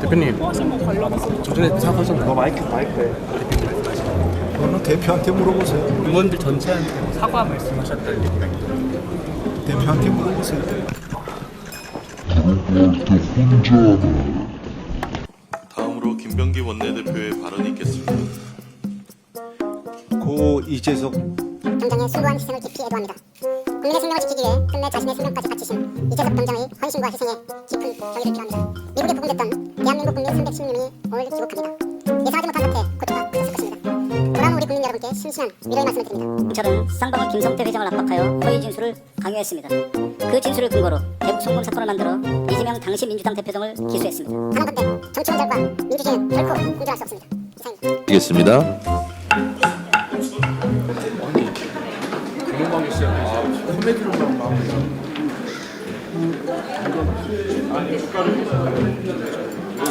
대표님 전전에 사과하셨는데 너 마이크 마이크에 그거는 대표한테 물어보세요. 의원들 전체한테 사과 말씀하셨다는 얘기가 대표한테 물어보세요. 다음으로 김병기 원내대표의 발언이 있겠습니다. 고 이재석 병장의 숭고한 희생을 깊이 애도합니다. 국민의 생명을 지키기 위해 끝내 자신의 생명까지 바치신 이재석 병장의 헌신과 희생에 깊은 경의를 부흥됐던 대한민국 국민 310명이 오늘 귀국합니다. 예상하지 못한 사태, 고초가 크셨을 것입니다. 돌아온 우리 국민 여러분께 심심한 위로의 말씀을 드립니다. 경찰은 쌍방울 김성태 회장을 압박하여 허위 진술을 강요했습니다. 그 진술을 근거로 대북 송금 사건을 만들어 이재명 당시 민주당 대표 등을 기소했습니다. 단언컨대 정치원절과 민주주의는 결코 공존할 수 없습니다. 이상입니다. 알겠습니다. 금방이 씨야 아 코미디로만 나옵니 다